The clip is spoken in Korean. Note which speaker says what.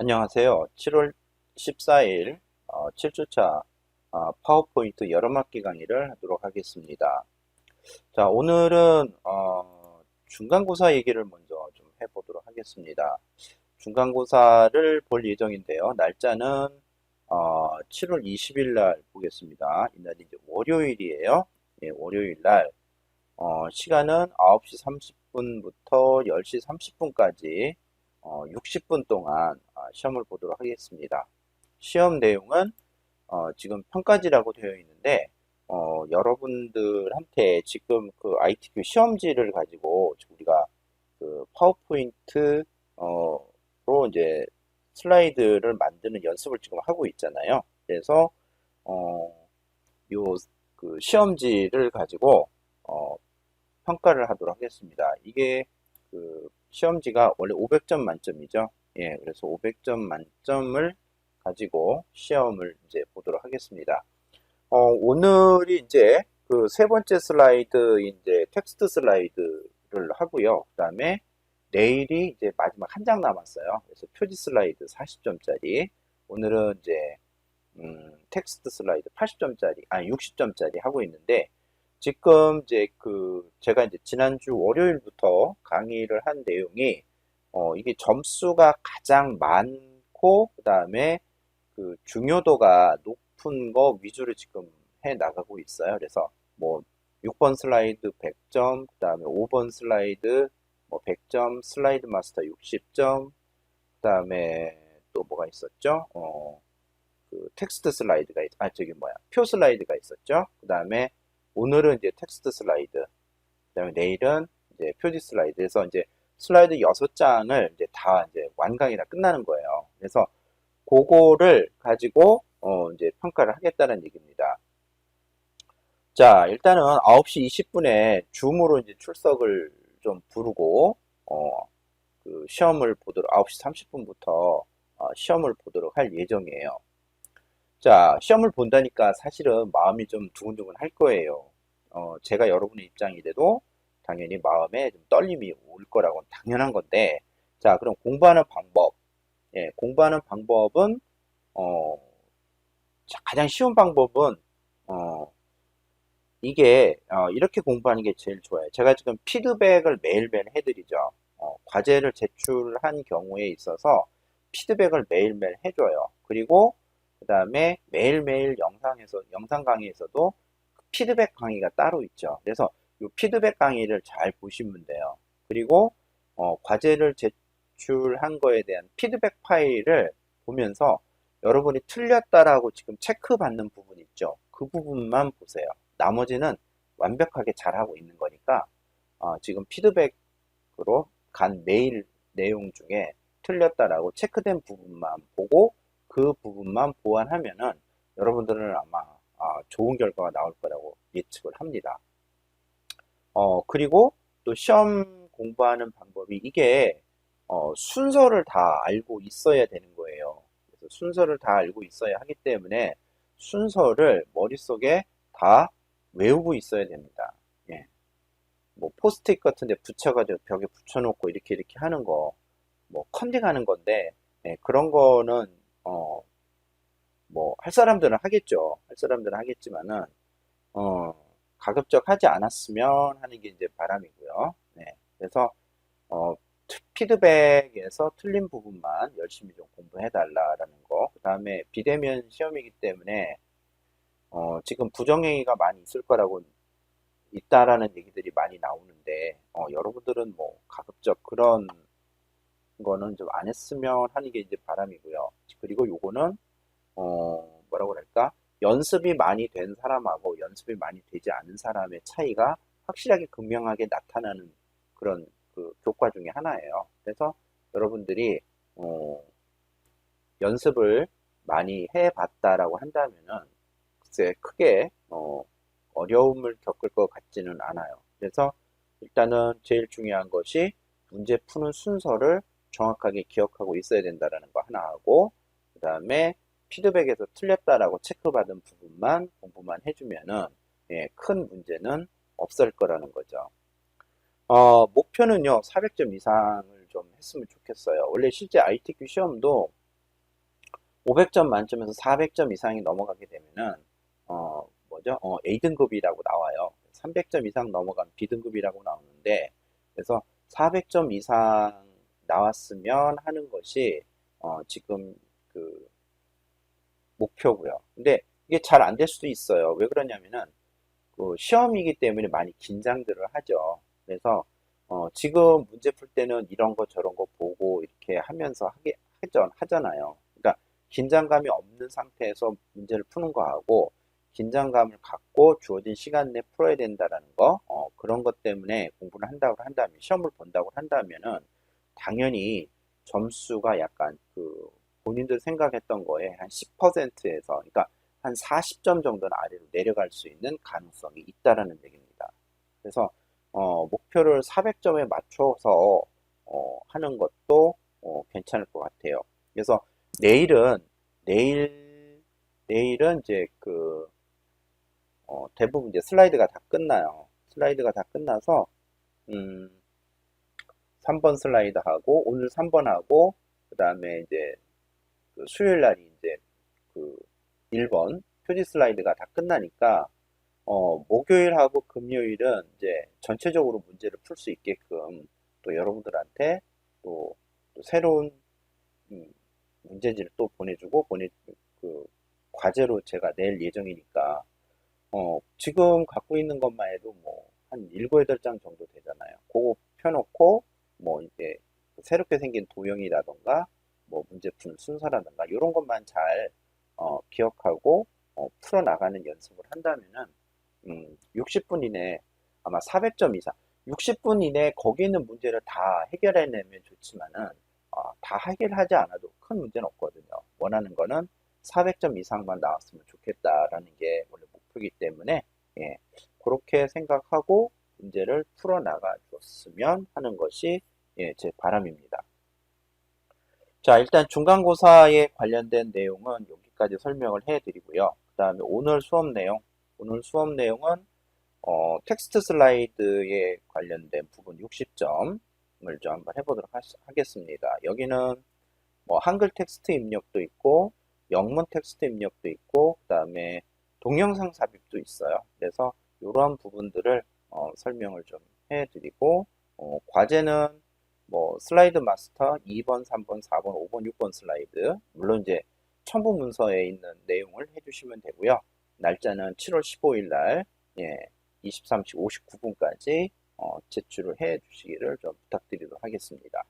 Speaker 1: 안녕하세요. 7월 14일 7주차 파워포인트 여름학기 강의를 하도록 하겠습니다. 자, 오늘은 어, 중간고사 얘기를 먼저 좀 해보도록 하겠습니다. 중간고사를 볼 예정인데요. 날짜는 어, 7월 20일 날 보겠습니다. 이날이 이제 월요일이에요. 예, 월요일 날 어, 시간은 9시 30분부터 10시 30분까지 어, 60분 동안 어, 시험을 보도록 하겠습니다. 시험 내용은 어, 지금 평가지라고 되어 있는데 어, 여러분들한테 지금 그 ITQ 시험지를 가지고 우리가 그 파워포인트 어, 로 이제 슬라이드를 만드는 연습을 지금 하고 있잖아요. 그래서 어, 요 그 시험지를 가지고 어, 평가를 하도록 하겠습니다. 이게 그 시험지가 원래 500점 만점이죠. 예, 그래서 500점 만점을 가지고 시험을 이제 보도록 하겠습니다. 어, 오늘이 이제 그 세 번째 슬라이드 이제 텍스트 슬라이드를 하고요. 그 다음에 내일이 이제 마지막 한 장 남았어요. 그래서 표지 슬라이드 40점짜리. 오늘은 이제 음, 텍스트 슬라이드 80점짜리, 아니 60점짜리 하고 있는데 지금 이제 그 제가 이제 지난주 월요일부터 강의를 한 내용이 어 이게 점수가 가장 많고 그다음에 그 중요도가 높은 거 위주로 지금 해 나가고 있어요. 그래서 뭐 6번 슬라이드 100점, 그다음에 5번 슬라이드 뭐 100점, 슬라이드 마스터 60점, 그다음에 또 뭐가 있었죠? 어, 그 텍스트 슬라이드가 있, 아 저기 뭐야 표 슬라이드가 있었죠. 그다음에 오늘은 이제 텍스트 슬라이드, 그다음에 내일은 이제 표지 슬라이드에서 이제 슬라이드 6장을 이제 다 이제 완강이 다 끝나는 거예요. 그래서 그거를 가지고 어 이제 평가를 하겠다는 얘기입니다. 자, 일단은 9시 20분에 줌으로 이제 출석을 좀 부르고 어, 그 시험을 보도록 9시 30분부터 어, 시험을 보도록 할 예정이에요. 자, 시험을 본다니까 사실은 마음이 좀 두근두근 할 거예요. 어, 제가 여러분의 입장이 돼도 당연히 마음에 좀 떨림이 올 거라고 당연한 건데, 자, 그럼 공부하는 방법. 예, 공부하는 방법은, 어, 자, 가장 쉬운 방법은, 어, 이게, 어, 이렇게 공부하는 게 제일 좋아요. 제가 지금 피드백을 매일매일 해드리죠. 어, 과제를 제출한 경우에 있어서 피드백을 매일매일 해줘요. 그리고 그 다음에 매일매일 영상에서, 영상 강의에서도 피드백 강의가 따로 있죠. 그래서 이 피드백 강의를 잘 보시면 돼요. 그리고 어, 과제를 제출한 거에 대한 피드백 파일을 보면서 여러분이 틀렸다라고 지금 체크받는 부분 있죠. 그 부분만 보세요. 나머지는 완벽하게 잘하고 있는 거니까 어, 지금 피드백으로 간 메일 내용 중에 틀렸다라고 체크된 부분만 보고 그 부분만 보완하면은 여러분들은 아마 아, 좋은 결과가 나올 거라고 예측을 합니다. 어, 그리고 또 시험 공부하는 방법이 이게 어, 순서를 다 알고 있어야 되는 거예요. 그래서 순서를 다 알고 있어야 하기 때문에 순서를 머릿속에 다 외우고 있어야 됩니다. 예. 뭐 포스트잇 같은 데 붙여가지고 벽에 붙여놓고 이렇게 이렇게 하는 거, 뭐 컨닝하는 건데 예, 그런 거는 어, 뭐 할 사람들은 하겠죠. 할 사람들은 하겠지만은 어, 가급적 하지 않았으면 하는 게 이제 바람이고요. 네. 그래서 어, 피드백에서 틀린 부분만 열심히 좀 공부해달라라는 거. 그 다음에 비대면 시험이기 때문에 어, 지금 부정행위가 많이 있을 거라고 있다라는 얘기들이 많이 나오는데 어, 여러분들은 뭐 가급적 그런 거는 좀 안 했으면 하는 게 이제 바람이고요. 그리고 요거는 어, 뭐라고 그럴까? 연습이 많이 된 사람하고 연습이 많이 되지 않은 사람의 차이가 확실하게 극명하게 나타나는 그런 그 교과 중에 하나예요. 그래서 여러분들이 어, 연습을 많이 해봤다라고 한다면은 글쎄 크게 어, 어려움을 겪을 것 같지는 않아요. 그래서 일단은 제일 중요한 것이 문제 푸는 순서를 정확하게 기억하고 있어야 된다는 거 하나 하고 그 다음에 피드백에서 틀렸다라고 체크받은 부분만 공부만 해주면은 예, 큰 문제는 없을 거라는 거죠. 어, 목표는요 400점 이상을 좀 했으면 좋겠어요. 원래 실제 ITQ 시험도 500점 만점에서 400점 이상이 넘어가게 되면은 어 뭐죠? 어 A등급이라고 나와요. 300점 이상 넘어가면 B등급이라고 나오는데 그래서 400점 이상 나왔으면 하는 것이 어 지금 그 목표고요. 근데 이게 잘 안 될 수도 있어요. 왜 그러냐면은 그 시험이기 때문에 많이 긴장들을 하죠. 그래서 어 지금 문제 풀 때는 이런 거 저런 거 보고 이렇게 하면서 하게 하전 하잖아요. 그러니까 긴장감이 없는 상태에서 문제를 푸는 거하고 긴장감을 갖고 주어진 시간 내에 풀어야 된다라는 거, 어, 그런 것 때문에 공부를 한다고 한다면, 시험을 본다고 한다면은, 당연히 점수가 약간 그, 본인들 생각했던 거에 한 10%에서, 그러니까 한 40점 정도는 아래로 내려갈 수 있는 가능성이 있다라는 얘기입니다. 그래서, 어, 목표를 400점에 맞춰서, 어, 하는 것도, 어, 괜찮을 것 같아요. 그래서 내일은, 내일, 내일은 이제 그, 어, 대부분 이제 슬라이드가 다 끝나요. 슬라이드가 다 끝나서, 음, 3번 슬라이드 하고, 오늘 3번 하고, 그 다음에 이제, 그 수요일 날이 이제, 그, 1번 표지 슬라이드가 다 끝나니까, 어, 목요일하고 금요일은 이제 전체적으로 문제를 풀 수 있게끔 또 여러분들한테 또, 또 새로운, 음, 문제지를 또 보내주고, 보내, 그, 과제로 제가 낼 예정이니까, 어, 지금 갖고 있는 것만 해도 뭐, 한 7, 8장 정도 되잖아요. 그거 펴놓고, 뭐, 이제, 새롭게 생긴 도형이라던가, 뭐, 문제 푸는 순서라던가, 이런 것만 잘, 어, 기억하고, 어, 풀어나가는 연습을 한다면은, 음, 60분 이내, 아마 400점 이상, 60분 이내 거기 있는 문제를 다 해결해내면 좋지만은, 어, 다 해결하지 않아도 큰 문제는 없거든요. 원하는 거는 400점 이상만 나왔으면 좋겠다라는 게 원래 목표이기 때문에 예, 그렇게 생각하고 문제를 풀어나가 줬으면 하는 것이 예, 제 바람입니다. 자, 일단 중간고사에 관련된 내용은 여기까지 설명을 해드리고요. 그 다음에 오늘 수업 내용, 오늘 수업 내용은 어, 텍스트 슬라이드에 관련된 부분 60점을 좀 한번 해보도록 하, 하겠습니다. 여기는 뭐 한글 텍스트 입력도 있고 영문 텍스트 입력도 있고 그 다음에 동영상 삽입도 있어요. 그래서 이러한 부분들을 어, 설명을 좀 해드리고 어, 과제는 뭐 슬라이드 마스터 2번, 3번, 4번, 5번, 6번 슬라이드 물론 이제 첨부 문서에 있는 내용을 해주시면 되고요. 날짜는 7월 15일 날 예, 23시 59분까지 어, 제출을 해 주시기를 좀 부탁드리도록 하겠습니다.